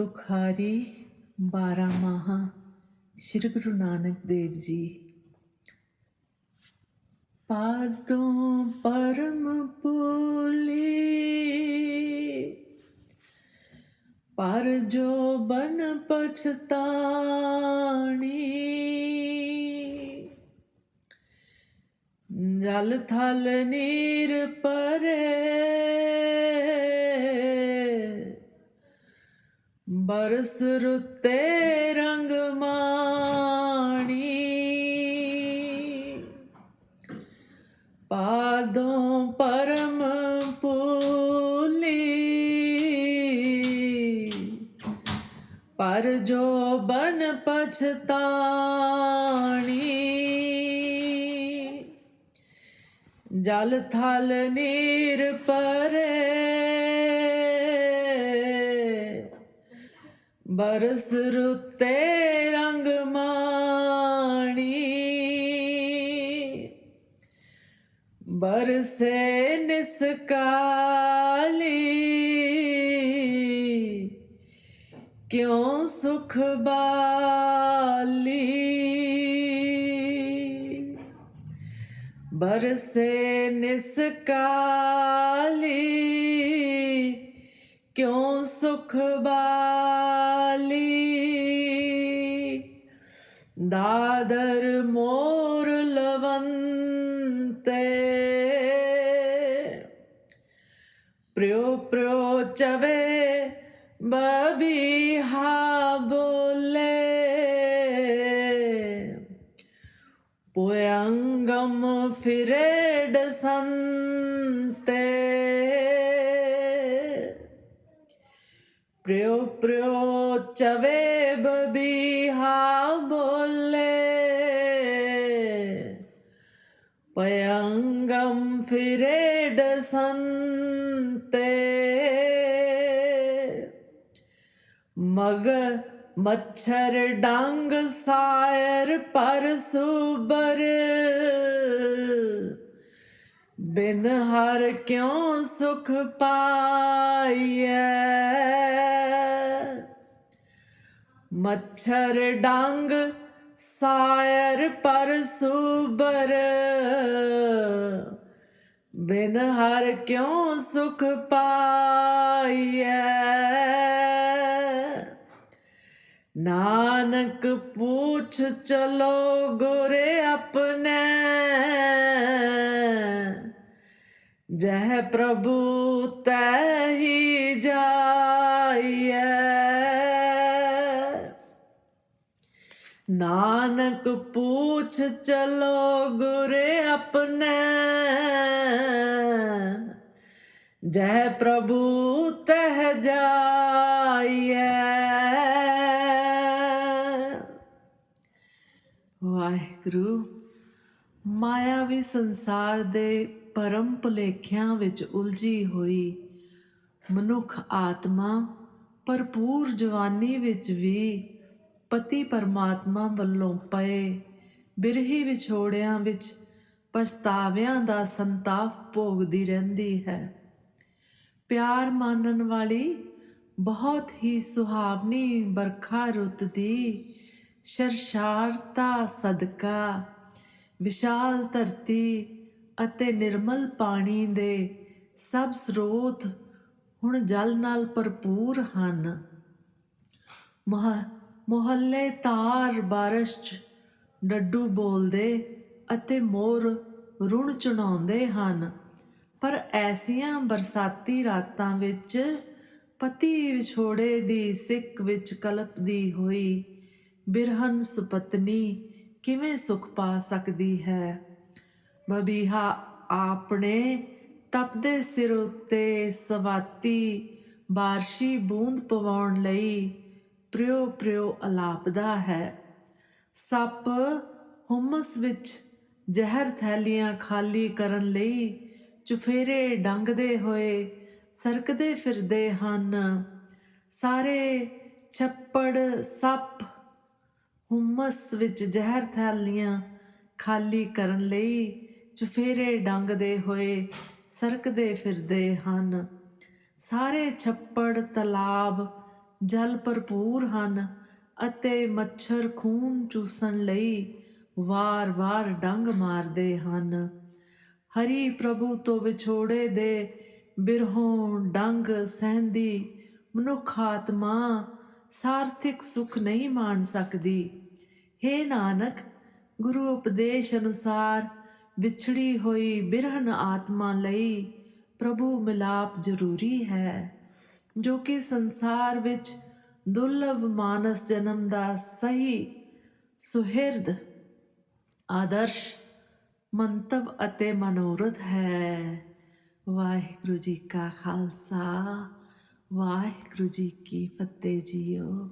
ਤੁਖਾਰੀ 12 ਮਾਹਾ, ਸ੍ਰੀ ਗੁਰੂ ਨਾਨਕ ਦੇਵ ਜੀ। ਪਾਦੋਂ ਪਰਮ ਪੂਲੀ ਪਰ ਜੋ ਬਨ ਪਛਤਾਣੀ। ਜਲ ਥਲ ਨੀਰ ਪਰੇ ਬਰਸ ਰੁੱਤੇ ਰੰਗ ਮਾਣੀ। ਪਾਦੋਂ ਪਰਮ ਪੂਲੀ। ਪਰ ਜੋ ਬਨ ਪਛਤਾਣੀ। ਜਲ ਥਲ ਨੀਰ ਪਰੇ ਬਰਸ ਰੁੱਤੇ ਰੰਗ ਮਾਣੀ। ਬਰਸੇ ਨਿਸਕਾਲੀ ਕਿਉਂ ਸੁਖ ਬਾਲੀ। ਬਰਸੇ ਨਿਸਕਾਲੀ ਕਿਉਂ ਸੁਖ ਬਾਲੀ ਪ੍ਰਿਓ ਪ੍ਰਿਓ ਚਵੇ ਬਬੀਹਾ ਬੋਲੇ। ਪੁਯੰਗਮ ਫਿਰੇ ਡਸੰਤੇ ਪ੍ਰਿਓ ਪ੍ਰਿਓ ਚਵੇ ਬਬੀਹਾ ਬੋਲੇ। ਪਯੰਗਮ ਫਿਰੇ ਡਸੰਤੇ ਮਗ ਮੱਛਰ ਡੰਗ ਸਾਇਰ ਪਰ ਸੁਬਰ ਬਿਨ ਹਰ ਕਿਉਂ ਸੁਖ ਪਾਈਐ ਮੱਛਰ ਡੰਗ ਸਾਇਰ ਪਰ ਸੂਬਰ। ਬਿਨ ਹਰ ਕਿਉਂ ਸੁਖ ਪਾਈਐ? ਨਾਨਕ ਪੂਛ ਚਲੋ ਗੁਰੇ ਆਪਣੇ। ਜਹ ਪ੍ਰਭੂ ਤੈ ਹੀ ਨਾਨਕ ਪੂਛ ਚਲੋ ਗੁਰੇ ਆਪਣੇ। ਜੈ ਪ੍ਰਭੂ ਤਹ ਜਾਈਐ। ਵਾਹਿਗੁਰੂ ਮਾਇਆਵੀ ਸੰਸਾਰ ਦੇ ਪਰਮ ਭੁਲੇਖਿਆਂ ਵਿੱਚ ਉਲਝੀ ਹੋਈ ਮਨੁੱਖ ਆਤਮਾ ਭਰਪੂਰ ਜਵਾਨੀ ਵਿੱਚ ਵੀ ਪਤੀ ਪਰਮਾਤਮਾ ਵੱਲੋਂ ਪਏ ਬਿਰਹੀ ਵਿਛੋੜਿਆਂ ਵਿੱਚ ਪਛਤਾਵਿਆਂ ਦਾ ਸੰਤਾਪ ਭੋਗਦੀ ਰਹਿੰਦੀ ਹੈ। ਪਿਆਰ ਮਾਨਣ ਵਾਲੀ ਬਹੁਤ ਹੀ ਸੁਹਾਵਣੀ ਬਰਖਾ ਰੁੱਤ ਦੀ ਸ਼ਰਸ਼ਾਰਤਾ ਸਦਕਾ, ਵਿਸ਼ਾਲ ਧਰਤੀ ਅਤੇ ਨਿਰਮਲ ਪਾਣੀ ਦੇ ਸਭ ਸਰੋਤ ਹੁਣ ਜਲ ਨਾਲ ਭਰਪੂਰ ਹਨ। ਮਹਾ ਮੁਹੱਲੇ ਤਾਰ ਬਾਰਿਸ਼ 'ਚ ਡੱਡੂ ਬੋਲਦੇ ਅਤੇ ਮੋਰ ਰੁਣ ਚੁਣਾਉਂਦੇ ਹਨ। ਪਰ ਐਸੀਆਂ ਬਰਸਾਤੀ ਰਾਤਾਂ ਵਿੱਚ ਪਤੀ ਵਿਛੋੜੇ ਦੀ ਸਿੱਕ ਵਿੱਚ ਕਲਪਦੀ ਹੋਈ ਬਿਰਹਨ ਸੁਪਤਨੀ ਕਿਵੇਂ ਸੁਖ ਪਾ ਸਕਦੀ ਹੈ? ਬਬੀਹਾ ਆਪਣੇ ਤਪਦੇ ਸਿਰ ਉੱਤੇ ਸਵਾਤੀ ਬਾਰਸ਼ੀ ਬੂੰਦ ਪਵਾਉਣ ਲਈ ਪ੍ਰਿਓ ਪ੍ਰਿਓ ਅਲਾਪਦਾ ਹੈ। ਸੱਪ ਹੁਮਸ ਵਿੱਚ ਜ਼ਹਿਰ ਥੈਲੀਆਂ ਖਾਲੀ ਕਰਨ ਲਈ ਚੁਫੇਰੇ ਡੰਗਦੇ ਹੋਏ ਸਰਕਦੇ ਫਿਰਦੇ ਹਨ। ਸਾਰੇ ਛੱਪੜ ਸੱਪ ਹੁਮਸ ਵਿੱਚ ਜ਼ਹਿਰ ਥੈਲੀਆਂ ਖਾਲੀ ਕਰਨ ਲਈ ਚੁਫੇਰੇ ਡੰਗਦੇ ਹੋਏ ਸਰਕਦੇ ਫਿਰਦੇ ਹਨ। ਸਾਰੇ ਛੱਪੜ ਤਲਾਬ ਜਲ ਭਰਪੂਰ ਹਨ ਅਤੇ ਮੱਛਰ ਖੂਨ ਚੂਸਣ ਲਈ ਵਾਰ-ਵਾਰ ਡੰਗ ਮਾਰਦੇ ਹਨ। ਹਰੀ ਪ੍ਰਭੂ ਤੋਂ ਵਿਛੋੜੇ ਦੇ ਬਿਰਹੋਂ ਡੰਗ ਸਹਿੰਦੀ ਮਨੁੱਖ ਆਤਮਾ ਸਾਰਥਿਕ ਸੁਖ ਨਹੀਂ ਮਾਣ ਸਕਦੀ। हे ਨਾਨਕ, ਗੁਰੂ ਉਪਦੇਸ਼ ਅਨੁਸਾਰ ਵਿਛੜੀ ਹੋਈ ਬਿਰਹਨ ਆਤਮਾ ਲਈ ਪ੍ਰਭੂ ਮਿਲਾਪ ਜ਼ਰੂਰੀ ਹੈ। ਜੋ ਕਿ ਸੰਸਾਰ ਵਿੱਚ ਦੁਰਲਭ ਮਾਨਸ ਜਨਮ ਦਾ ਸਹੀ, ਸੁਹਿਰਦ, ਆਦਰਸ਼, ਮੰਤਵ ਅਤੇ ਮਨੋਰਥ ਹੈ। ਵਾਹਿਗੁਰੂ ਜੀ ਕਾ ਖਾਲਸਾ, ਵਾਹਿਗੁਰੂ ਜੀ ਕੀ ਫਤਿਹ ਜੀਓ।